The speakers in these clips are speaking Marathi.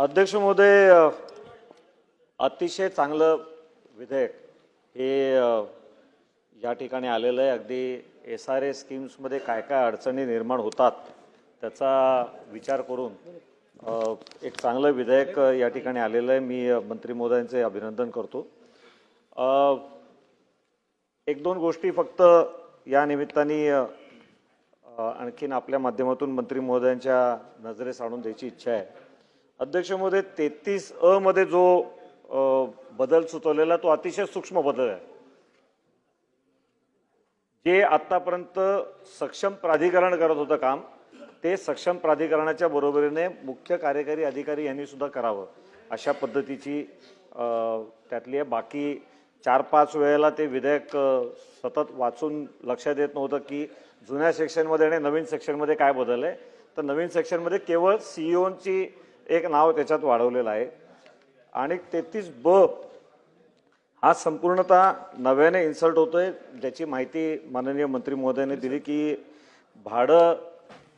अध्यक्ष महोदय अतिशय चांगलं विधेयक हे या ठिकाणी आलेलं आहे. अगदी एस आर ए स्कीम्समध्ये काय काय अडचणी निर्माण होतात त्याचा विचार करून एक चांगलं विधेयक या ठिकाणी आलेलं आहे. मी मंत्री महोदयांचे अभिनंदन करतो. एक दोन गोष्टी फक्त या निमित्ताने आणखीन आपल्या माध्यमातून मंत्री महोदयांच्या नजरेस आणून द्यायची इच्छा आहे. अध्यक्ष महोदय तेहतीस अ मध्ये जो बदल सुचवलेला तो अतिशय सूक्ष्म बदल आहे. जे आतापर्यंत सक्षम प्राधिकरण करत होतं काम ते सक्षम प्राधिकरणाच्या बरोबरीने मुख्य कार्यकारी अधिकारी यांनी सुद्धा करावं अशा पद्धतीची त्यातली आहे. बाकी चार पाच वेळेला ते विधेयक सतत वाचून लक्षात येत नव्हतं की जुन्या सेक्शनमध्ये आणि नवीन सेक्शनमध्ये काय बदल आहे. तर नवीन सेक्शनमध्ये केवळ सीईओची एक नाव त्याच्यात वाढवलेलं आहे. आणि तेहतीस ब हा संपूर्णतः नव्याने इन्सल्ट होतोय ज्याची माहिती माननीय मंत्री महोदयाने दिली की भाडं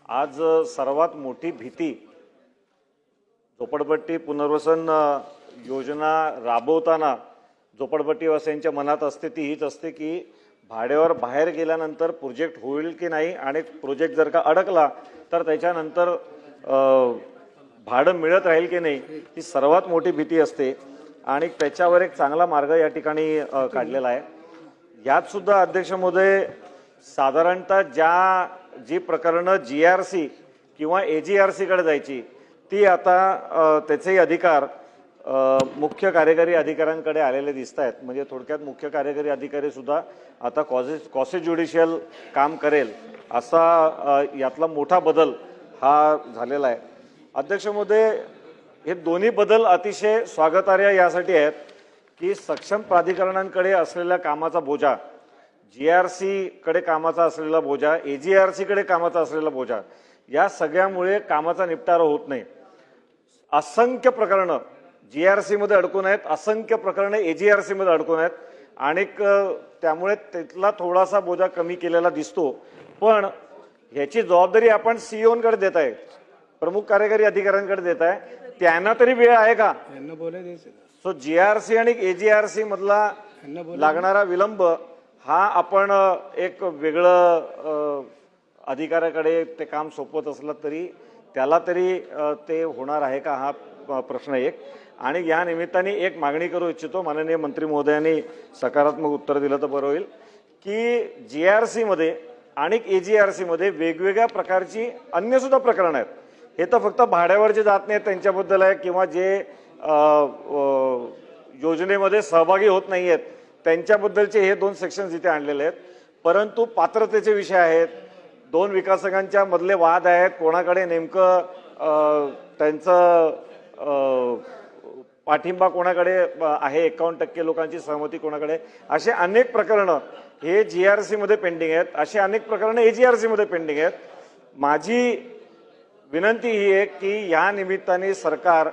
आज सर्वात मोठी भीती झोपडपट्टी पुनर्वसन योजना राबवताना झोपडपट्टीवासियांच्या मनात असते ती हीच असते की भाड्यावर बाहेर गेल्यानंतर प्रोजेक्ट होईल की नाही आणि प्रोजेक्ट जर का अडकला तर त्याच्यानंतर झाडं मिळत राहील की नाही ही सर्वात मोठी भीती असते. आणि त्याच्यावर एक चांगला मार्ग या ठिकाणी काढलेला आहे. यात सुद्धा अध्यक्ष महोदय साधारणतः ज्या जी प्रकरणं जी आर सी किंवा ए जी आर सीकडे जायची ती आता त्याचेही अधिकार मुख्य कार्यकारी अधिकाऱ्यांकडे आलेले दिसत आहेत म्हणजे थोडक्यात मुख्य कार्यकारी अधिकारी सुद्धा आता कॉसे कॉसे ज्युडिशियल काम करेल असा यातला मोठा बदल हा झालेला आहे. अध्यक्ष महोदय हे दोन्ही बदल अतिशय स्वागतार्ह यासाठी आहेत की सक्षम प्राधिकरणांकडे असलेल्या कामाचा बोजा जी आर सीकडे कामाचा असलेला बोजा ए जी आर सीकडे कामाचा असलेला बोजा या सगळ्यामुळे कामाचा निपटारा होत नाही. असंख्य प्रकरणं जी आर सीमध्ये अडकून आहेत असंख्य प्रकरणं ए जी आर सीमध्ये अडकून आहेत आणि क- त्यामुळे तिथला थोडासा बोजा कमी केलेला दिसतो. पण ह्याची जबाबदारी आपण सीईओकडे देत आहे. प्रमुख कार्यकारी अधिकाऱ्यांकडे देत आहे. त्यांना तरी वेळ आहे का? द्यायचं. सो जी आर सी आणि ए जी आर सी मधला बोला लागणारा विलंब हा आपण एक वेगळं अ, अधिकाऱ्याकडे ते काम सोपवत असलं तरी त्याला तरी अ, ते होणार आहे का हा प- प्रश्न एक. आणि या निमित्ताने एक मागणी करू इच्छितो माननीय मंत्री महोदयांनी सकारात्मक उत्तर दिलं तर बरं होईल की जी आर सीमध्ये आणि ए जी आर सीमध्ये वेगवेगळ्या प्रकारची अन्य सुद्धा प्रकरणं आहेत. हे तर फक्त भाड्यावर जे जात नाहीत त्यांच्याबद्दल आहे किंवा जे योजनेमध्ये सहभागी होत नाही आहेत त्यांच्याबद्दलचे हे दोन सेक्शन्स इथे आणलेले आहेत. परंतु पात्रतेचे विषय आहेत. दोन विकासकांच्या मधले वाद आहेत. कोणाकडे नेमकं त्यांचं पाठिंबा कोणाकडे आहे एकावन्न टक्के लोकांची सहमती कोणाकडे? असे अनेक प्रकरणं हे जी आर सीमध्ये पेंडिंग आहेत. असे अनेक प्रकरणं ए जी आर सीमध्ये पेंडिंग आहेत. माझी विनंती ही आहे की या निमित्ताने सरकार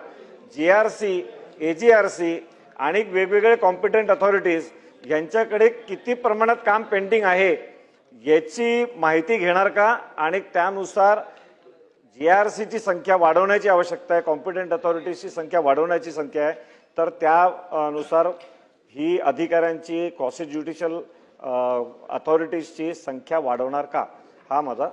G R C A G R C आणि वेगवेगळे कॉम्पिटंट अथॉरिटीज यांच्याकडे किती प्रमाणात काम पेंडिंग आहे याची माहिती घेणार का? आणि त्यानुसार जी आर सीची संख्या वाढवण्याची आवश्यकता आहे कॉम्पिटंट अथॉरिटीजची संख्या वाढवण्याची संख्या आहे. तर त्यानुसार ही अधिकाऱ्यांची कॉसे अथॉरिटीजची संख्या वाढवणार का? हा माझा